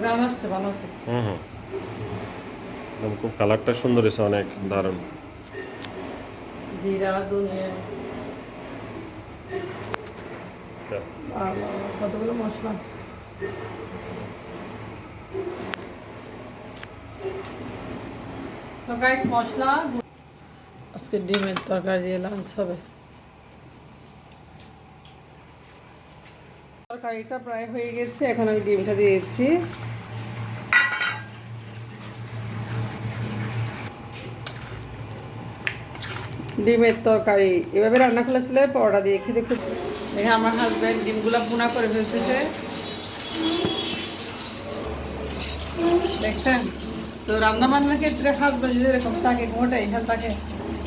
গ্রান আসছে ভালো আছে। হুম হুম। একদম খুব কালারটা সুন্দর হয়েছে অনেক দারুণ। জিরা ধনিয়া। কতগুলো মশলা? তো গাইস মশলা আজকে ডিমের তরকারি দিয়ে লাঞ্চ হবে। তরকারিটা প্রায় হয়ে গেছে এখন আমি ডিমটা দিয়েছি। ডিমের তরকারি। এভাবে রান্না করলে ছিল পরোটা দিয়ে খেতে খুব দেখে আমার হাজব্যান্ড ডিমগুলো ভুনা করে ফেলতেছে। দেখছেন? তো রান্না বান্নার ক্ষেত্রে হাজব্যান্ড যদি এরকম থাকে মোটাই এখান থাকে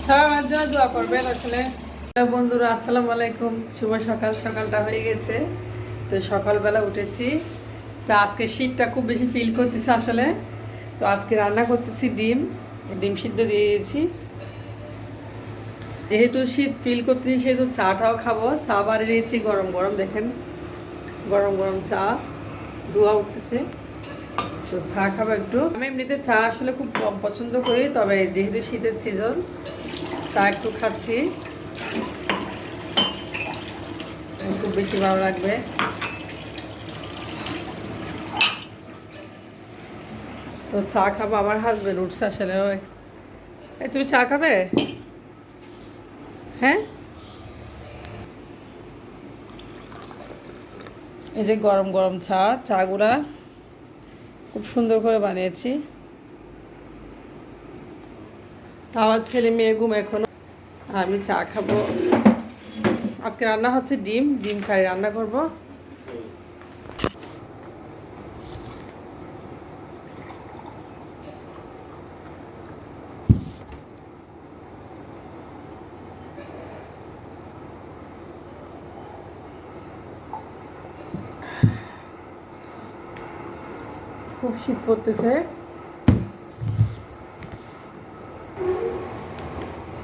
সবাই আমার জন্য দোয়া করবেন আসলে। বন্ধুরা, আসসালামু আলাইকুম। শুভ সকাল। সকালটা হয়ে গেছে। তো সকালবেলা উঠেছি। তো আজকে শীতটা খুব বেশি ফিল করতেছে আসলে। তো আজকে রান্না করতেছি ডিম। ডিম সিদ্ধ দিয়ে দিয়েছি। যেহেতু শীত ফিল করতেছি সেহেতু চাটাও খাব। চা বাড়ি দিয়েছি গরম গরম, দেখেন। গরম গরম চা, ধোয়া উঠতেছে। তো চা খাব একটু। আমি এমনিতে চা আসলে খুব কম পছন্দ করি, তবে যেহেতু শীতের সিজন চা একটু খাচ্ছি। খুব বেশি ভালো লাগবে। তো চা খাব আমার হাজবেন্ড উঠছে আসলে, ওই। তুমি চা খাবে? হ্যাঁ? এই যে গরম গরম চা চা গুঁড়া খুব সুন্দর করে বানিয়েছি। আমার ছেলে মেয়ে ঘুম এখনও। আর আমি চা খাব। আজকে রান্না হচ্ছে ডিম ডিম খাই, রান্না করব। খুব শীত পড়তেছে।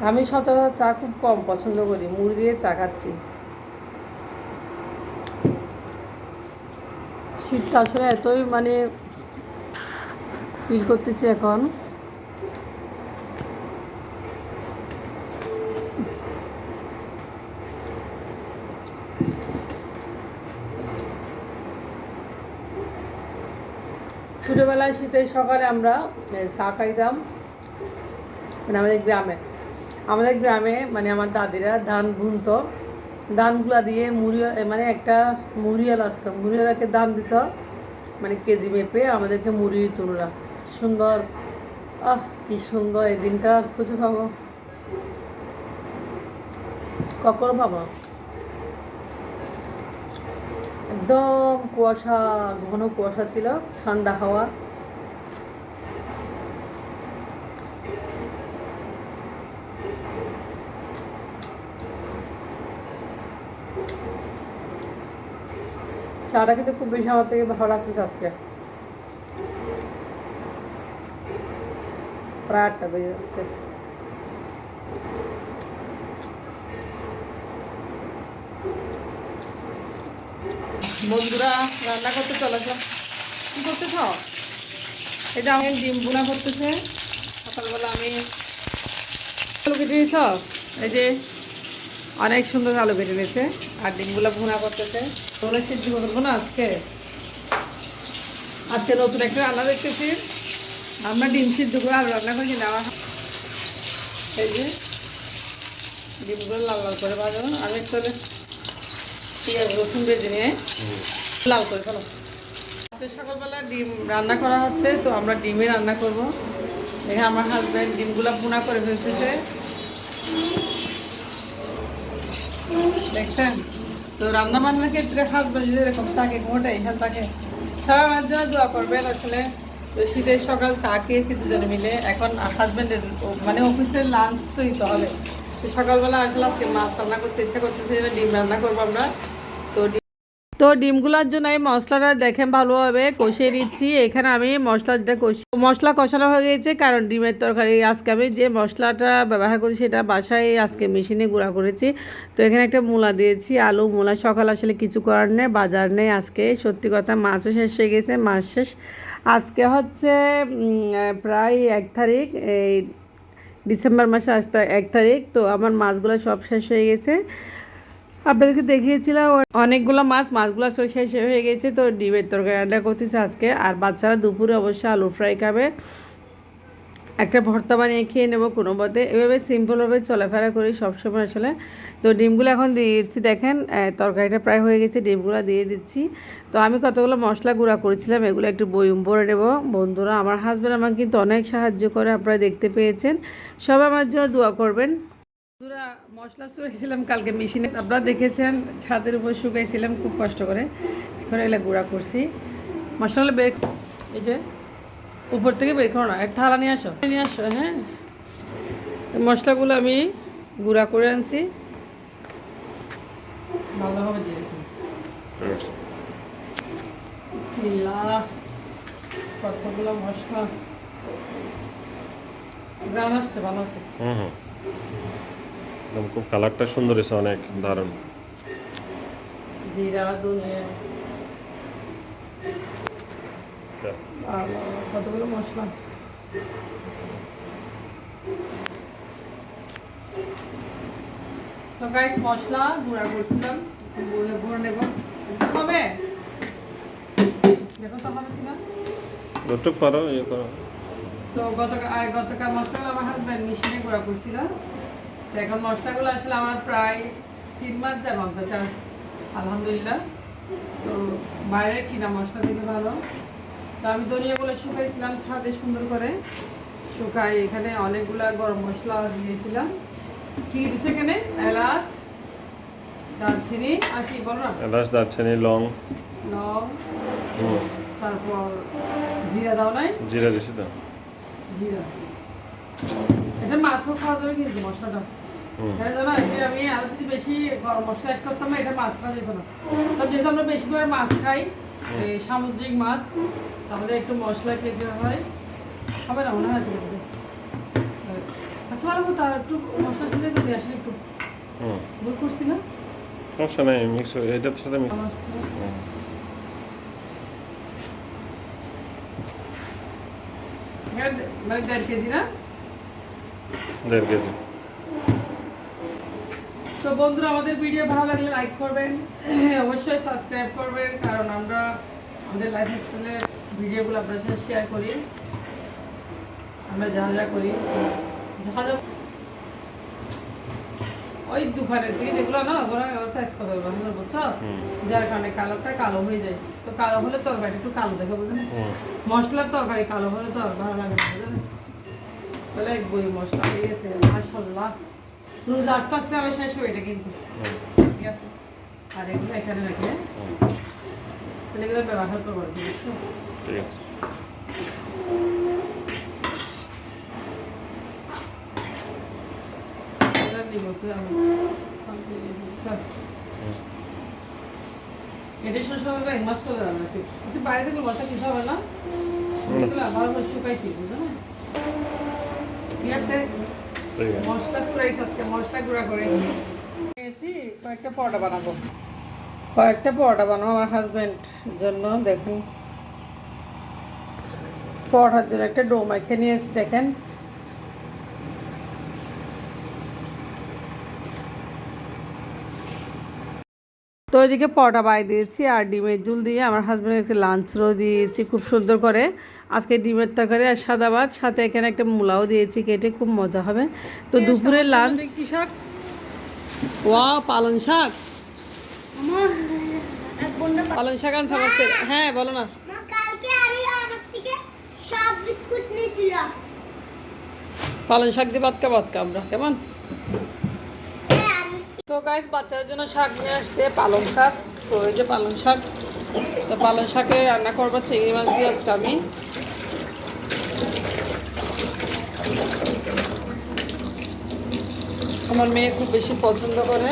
আমি সচরাচর চা খুব কম পছন্দ করি, মুড়ি দিয়ে চা খাচ্ছি। শীতটা আসলে এতই মানে ফিল করতেছি এখন। ছোটোবেলায় শীতের সকালে আমরা চা খাইতাম মানে আমাদের গ্রামে। আমাদের গ্রামে মানে আমার দাদিরা ধান বুনতো, ধানগুলা দিয়ে মুড়ি মানে একটা মুড়িয়াল আসতো। মুড়িয়ালাকে দান দিত মানে কেজি মেপে আমাদেরকে মুড়ি তুলরা সুন্দর। আহ, কি সুন্দর এই দিনটা, খুঁজে পাবো। কখনো পাবো? একদম কুয়াশা, ঘন কুয়াশা ছিল, ঠান্ডা হাওয়া। চাটা খেতে খুব বেশি আমার থেকে ভালো লাগতেছে আজকে। প্রায় আটটা বেজে যাচ্ছে। বন্ধুরা, রান্না করতে চলে কী করতেছ? এটা আমি ডিম বুনা করতেছে। সকালবেলা আমি আলু কেটে নিয়েছ? এই যে অনেক সুন্দর আলু কেটে নিয়েছে, আর ডিমগুলো ভুনা করতেছে। তোমরা সিদ্ধ করব না আজকে? আজকে নতুন একটা রান্না দেখতেছি। আমরা ডিম সিদ্ধ করে আলু রান্না করি না। আমার এই যে ডিমগুলো লাল লাল করে ভাজানো আমি একটু পেঁয়াজ, রসুন বেজে নিয়ে লাল করে ফেলো। সকালবেলা ডিম রান্না করা হচ্ছে, তো আমরা ডিমে রান্না করব। আমার হাজব্যান্ড ডিমগুলো করে দেখছেন? তো রান্না বান্নার ক্ষেত্রে এরকম থাকে এখান থাকে। দোয়া করবেন আসলে। তো শীতের সকাল চা খেয়েছি দুজনে মিলে। এখন হাজব্যান্ডের মানে অফিসের লাঞ্চ তো দিতে হবে। সকালবেলা আসলে আজকে মাছ রান্না করতে ইচ্ছা করতেছে ডিম রান্না করব আমরা। তো তো ডিমগুলোর জন্য আমি মশলাটা দেখেন ভালোভাবে কষিয়ে নিচ্ছি। এখানে আমি মশলা যেটা কষি মশলা কষানো হয়ে গেছে, কারণ ডিমের তরকারি আজকে আমি যে মশলাটা ব্যবহার করি সেটা বাসায় আজকে মেশিনে গুঁড়া করেছি। তো এখানে একটা মূলা দিয়েছি, আলু, মূলা সকাল আসলে কিছু করার নেই, বাজার নেই আজকে। সত্যি কথা, মাছও শেষ হয়ে গেছে, মাছ শেষ। আজকে হচ্ছে প্রায় এক তারিখ, এই ডিসেম্বর মাসে আজ এক তারিখ। তো আমার মাছগুলো সব শেষ হয়ে গেছে। আপনাদেরকে দেখিয়েছিলাম অনেকগুলো মাছ, মাছগুলো শেষ হয়ে গেছে। তো ডিমের তরকারি রান্না করতেছে আজকে। আর বাচ্চারা দুপুরে অবশ্যই আলু ফ্রাই খাবে। একটা ভর্তা বানিয়ে খেয়ে নেব কোনো মতে। এভাবে সিম্পলভাবে চলাফেরা করি সবসময় আসলে। তো ডিমগুলো এখন দিয়ে দিচ্ছি, দেখেন তরকারিটা প্রায় হয়ে গেছে, ডিমগুলো দিয়ে দিচ্ছি। তো আমি কতগুলো মশলা গুঁড়া করেছিলাম, এগুলো একটু বয়ম ভরে নেব। বন্ধুরা, আমার হাজব্যান্ড আমাকে কিন্তু অনেক সাহায্য করে, আপনারা দেখতে পেয়েছেন। সবাই আমার জন্য দোয়া করবেন। মশলা শুকাইছিলাম কালকে মেশিনে। আপনারা দেখেছেন, ছাদের উপর শুকাইছিলাম, খুব কষ্ট করে। এখন এগুলো গুঁড়া করছি। মশলা বের এই যে, উপর থেকে বের করো না এক থালা নিয়ে আসো। নিয়ে আসো হ্যাঁ। মশলাগুলো আমি গুঁড়া করে আনছি। ভালোভাবে দিয়ে মশলা। আসছে, ভালো আছে। একদম খুব কালারটা সুন্দর এসে অনেক দারুণ। জিরা ধনিয়া কতগুলো মশলা? তো গাইস মশলা গুঁড়া করছিলাম। গুঁড়ে গুঁড়ে নেব। হবে? দেখো তো হবে কিনা। যতটুক পারো ইয়ে করো। তো গতকাল গতকাল মশলাগুলো আমার হাজব্যান্ড মেশিনে গুঁড়া করছিল। তো এখন মশলাগুলো আসলে আমার প্রায় তিন মাস যাবে অন্তত আলহামদুলিল্লাহ। তো বাইরের কিনা মশলা থেকে ভালো। তো আমি ধনিয়াগুলো শুকাইছিলাম ছাদে সুন্দর করে। শুকাই এখানে অনেকগুলা গরম মশলা দিয়েছিলাম। কি দিচ্ছে এখানে? এলাচ দারচিনি আর কি বলো না? এলাচ দারচিনি লং। লং। তারপর জিরা দাও নাই? জিরা দিছি তো। জিরা। এটা মাছও খাওয়া যাবে কিন্তু মশলাটা। হুম। জানো এই যে আমি আরও যদি বেশি গরম মশলা অ্যাড করতাম এটা মাছ খাওয়া যেত না। তবে যেহেতু আমরা বেশি করে মাছ খাই সামুদ্রিক মাছ আমাদের একটু মশলা খেতে হয়। হবে না মনে হয় আছে আচ্ছা ভালো তার একটু মশলা দিলে একটু আসলে একটু। ভুল করছি না? সমস্যা নেই মিক্স এটার সাথে মিক্স মানে দেড় কেজি না? দেড় কেজি। তো বন্ধুরা আমাদের ভিডিও ভালো লাগলে লাইক করবেন। অবশ্যই সাবস্ক্রাইব করবেন কারণ আমরা আমাদের লাইফ স্টাইলের ভিডিওগুলো আপনার সাথে শেয়ার করি। আমরা যা যা করি যা যা ওই দোকানের থেকে যেগুলো না ওরা টাইস কথা ব্যবহার বুঝছ? যার কারণে কালোটা কালো হয়ে যায়। তো কালো হলে তরকারি একটু কালো দেখে বুঝলেন মশলার তরকারি কালো হলে তো ভালো লাগে বুঝলেন তাহলে এক বই মশলা হয়ে গেছে রোজ আস্তে আস্তে আমি শেষ হয়ে এটা কিন্তু। ঠিক আছে? আর এগুলো এখানে রাখলে হুম। তাহলে এগুলো ব্যবহার করব ঠিক আছে? এগুলো নিব কি আমি। বুঝছ হুম। এটা শেষ এক মাস চলে যাবে বাইরে থেকে কিছু হবে না? শুকাইছি ঠিক আছে ঠিক আছে? মশলা মশলা করেছি। কয়েকটা পরোটা বানাবো। কয়েকটা পরোটা বানাবো আমার হাজব্যান্ড জন্য, দেখুন। পরোটার জন্য একটা ডো নিয়েছি, দেখেন। তো ওইদিকে পরোটা বাই দিয়েছি আর ডিমের ঝুল দিয়ে আমার হাজব্যান্ডকে লাঞ্চও দিয়েছি খুব সুন্দর করে। আজকে ডিমের তরকারি আর সাদা ভাত সাথে এখানে একটা মূলাও দিয়েছি কেটে খুব মজা হবে। তো দুপুরের লাঞ্চ কি শাক। ওয়া পালং শাক। পালং শাক আনছে আমার হ্যাঁ বলো না। মা কালকে আমি আমার থেকে সব বিস্কুট নিয়েছিলাম। পালং শাক দিয়ে ভাত খাব আজকে আমরা কেমন? গাইস বাচ্চাদের জন্য শাক নিয়ে আসছে, পালং শাক। তো যে পালং শাক, তো পালং শাকে রান্না করব, চিংড়ি মাছ দিয়ে আজকে আমি। আমার মেয়ে খুব বেশি পছন্দ করে।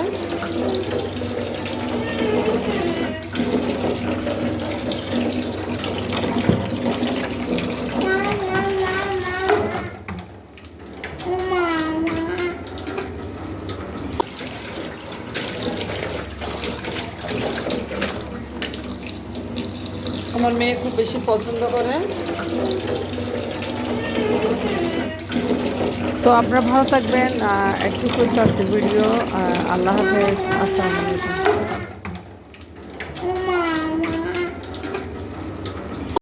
আমার মেয়ে খুব বেশি পছন্দ করে। তো আপনারা ভালো থাকবেন একটু আজকের ভিডিও আল্লাহ হাফেজ, আসসালামু আলাইকুম।